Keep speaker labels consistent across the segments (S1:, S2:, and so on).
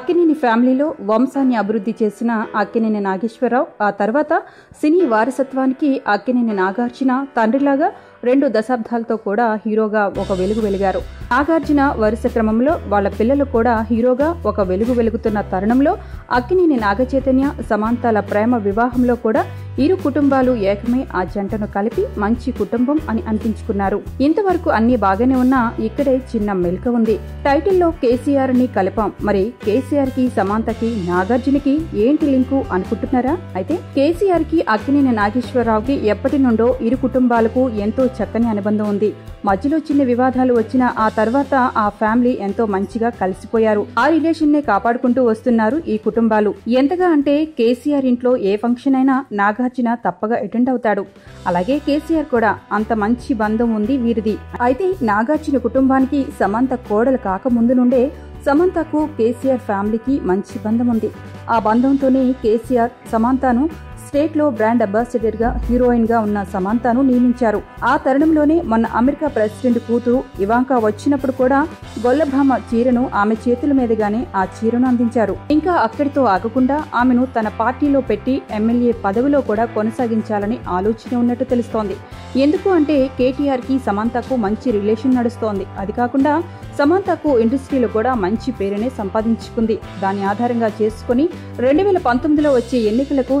S1: అక్కినేని ఫ్యామిలీలో వంశాన్ని అభివృద్ధి చేసిన అక్కినేని నాగేశ్వరరావు ఆ తర్వాత సినీ వారసత్వానికి అక్కినేని నాగార్జున తండ్రిలాగా రెండు దశాబ్దాలతో కూడా హీరోగా ఒక వెలుగు వెలిగారు. నాగార్జున వరుస క్రమంలో వాళ్ళ పిల్లలు కూడా హీరోగా ఒక వెలుగు వెలుగుతున్న తరుణంలో అక్కినేని నాగచైతన్య సమాంతాల ప్రేమ వివాహంలో కూడా ఇరు కుటుంబాలు ఏకమై ఆ జంటను కలిపి మంచి కుటుంబం అని అనిపించుకున్నారు. ఇంతవరకు అన్ని బాగానే ఉన్నా ఇక్కడే చిన్న మెలిక ఉంది. టైటిల్లో కేసీఆర్ని కలిపాం. మరి కేసీఆర్కి సమాంతకి నాగార్జునకి ఏంటి లింకు అనుకుంటున్నారా? అయితే కేసీఆర్కి అక్కినేని నాగేశ్వరరావుకి ఎప్పటి నుండో ఇరు కుటుంబాలకు ఎంతో చక్కని అనుబంధం ఉంది. మధ్యలో చిన్న వివాదాలు వచ్చిన ఆ తర్వాత ఆ ఫ్యామిలీ ఎంతో మంచిగా కలిసిపోయారు. ఆ రిలేషన్ నే కాపాడుకుంటూ వస్తున్నారు ఈ కుటుంబాలు. ఎంతగా అంటే కేసీఆర్ ఇంట్లో ఏ ఫంక్షన్ అయినా నాగార్జున తప్పగా అటెండ్ అవుతాడు. అలాగే కేసీఆర్ కూడా అంత మంచి బంధం ఉంది వీరిది. అయితే నాగార్జున కుటుంబానికి సమంత కోడలు కాకముందు నుండే సమంతకు కేసీఆర్ ఫ్యామిలీకి మంచి బంధం ఉంది. ఆ బంధంతోనే కేసీఆర్ సమంతను స్టేట్లో బ్రాండ్ అంబాసిడర్గా హీరోయిన్గా ఉన్న సమంతను నియమించారు. ఆ తరుణంలోనే మొన్న అమెరికా ప్రెసిడెంట్ కూతురు ఇవాంకా వచ్చినప్పుడు కూడా గొల్లభామ చీరను ఆమె చేతుల మీదుగానే ఆ చీరను అందించారు. ఇంకా అక్కడితో ఆగకుండా ఆమెను తన పార్టీలో పెట్టి ఎమ్మెల్యే పదవిలో కూడా కొనసాగించాలని ఆలోచన ఉన్నట్టు తెలుస్తోంది. ఎందుకు అంటే కేటీఆర్కి సమంతకు మంచి రిలేషన్ నడుస్తోంది. అది కాకుండా సమంతకు ఇండస్ట్రీలో కూడా మంచి పేరునే సంపాదించుకుంది. దాని ఆధారంగా చేసుకుని రెండు వేల పంతొమ్మిదిలో వచ్చే ఎన్నికలకు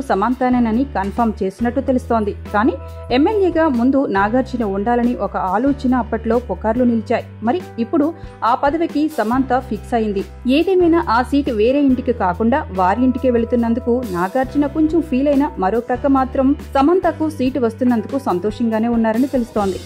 S1: సమంతానేనని కన్ఫర్మ్ చేసినట్టు తెలుస్తోంది. కానీ ఎమ్మెల్యేగా ముందు నాగార్జున ఉండాలని ఒక ఆలోచన అప్పట్లో పుకార్లు నిలిచాయి. మరి ఇప్పుడు ఆ పదవికి సమంత ఫిక్స్ అయింది. ఏదేమైనా ఆ సీటు వేరే ఇంటికి కాకుండా వారి ఇంటికి వెళుతున్నందుకు నాగార్జున కొంచెం ఫీల్ అయిన మరో ప్రక్క మాత్రం సమంతకు సీటు వస్తున్నందుకు సంతోషంగానే ఉన్నారని తెలుస్తోంది.